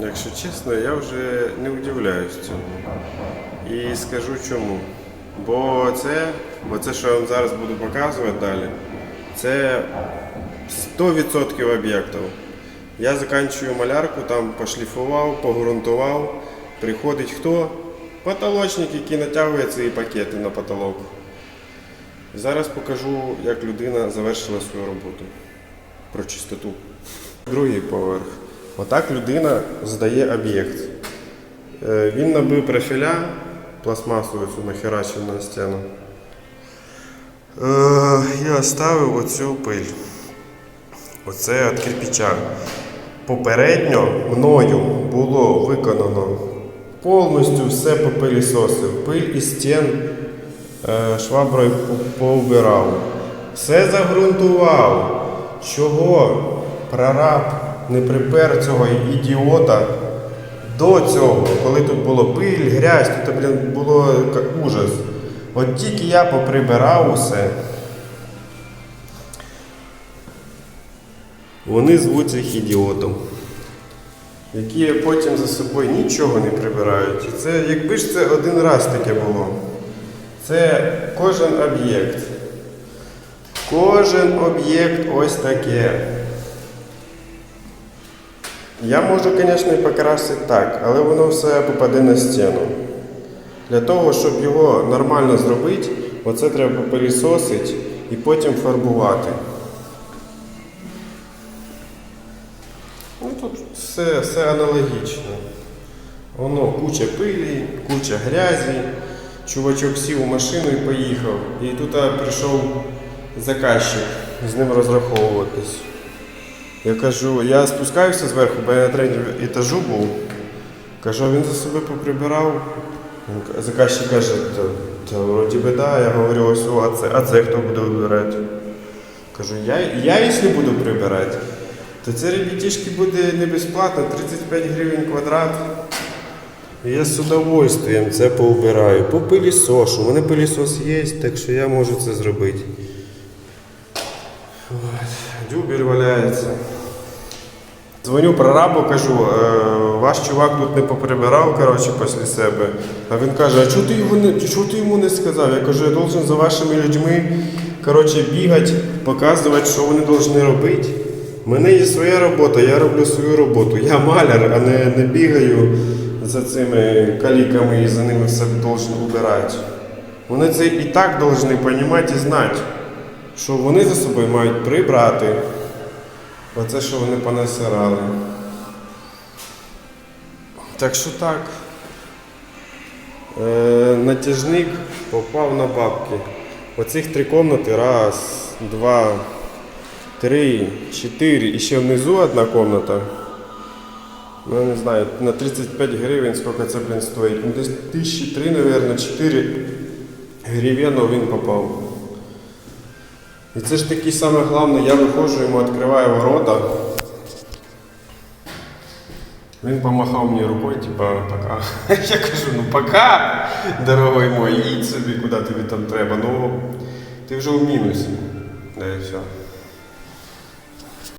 Якщо чесно, я вже не удивляюсь цьому. І скажу чому. Бо це, бо це, що я вам зараз буду показувати далі, це 100% об'єктів. Я закінчую малярку, там пошліфував, погрунтував. Приходить хто? Потолочник, який натягує ці пакети на потолок. Зараз покажу, як людина завершила свою роботу. Про чистоту. Другий поверх. Отак людина здає об'єкт. Е, Він набив профіля, пластмасову цю нахерачив на стіну. Е, Я ставив оцю пиль. Оце від кирпича. Попередньо мною було виконано повністю все попилісосив. Пиль із стін е, шваброю по- поубирав. Все загрунтував. Чого прораб не припер цього ідіота до цього, коли тут було пиль, грязь, тут блін, було ужас. От тільки я поприбирав усе. Вони звуть цих ідіотом, які потім за собою нічого не прибирають. Це, якби ж це один раз таке було. Це кожен об'єкт. Кожен об'єкт ось таке. Я можу, звісно, і покрасити так, але воно все попаде на стіну. Для того, щоб його нормально зробити, оце треба пилісосити і потім фарбувати. Ну тут все, все аналогічно. Воно куча пилі, куча грязі. Чувачок сів у машину і поїхав. І тут прийшов заказчик з ним розраховуватись. Я кажу, я спускаюся зверху, бо я на третьому етажу був. Кажу, він за себе поприбирав. Заказчик каже, та, та вроді би да. Я говорю, ось, а це, а це хто буде вибирати? Кажу, я, я якщо буду прибирати, то це ребятишки буде не безплатно, 35 гривень квадрат. Я з удовольствием це поубираю. По пилісошу. У мене пилісос є, так що я можу це зробити. Дюбель валяється. Дзвоню прорабу, кажу, «Е, ваш чувак тут не поприбирав коротше, після себе. А він каже, а чого ти, його не, чого ти йому не сказав? Я кажу, я должен за вашими людьми коротше, бігати, показувати, що вони повинні робити. У мене є своя робота, я роблю свою роботу. Я маляр, а не, не бігаю за цими каліками і за ними все должен убирати. Вони це і так повинні розуміти і знати, що вони за собою мають прибрати. Оце, що вони понасирали. Так що так. Е, натяжник попав на бабки. Оцих три комнати. Раз, два, три, чотири. І ще внизу одна комната. Ну, не знаю, на 35 гривень скільки це, блін, стоїть. Ну, десь тисячі три, мабуть, 4 гривень він попав. І це ж таки саме головне, я виходжу, йому відкриваю ворота. Він помахав мені рукою, типа, пока. Я кажу, ну пока, дорогой мой, їдь собі, куди тобі там треба. Ну, ти вже в мінусі. Да і все.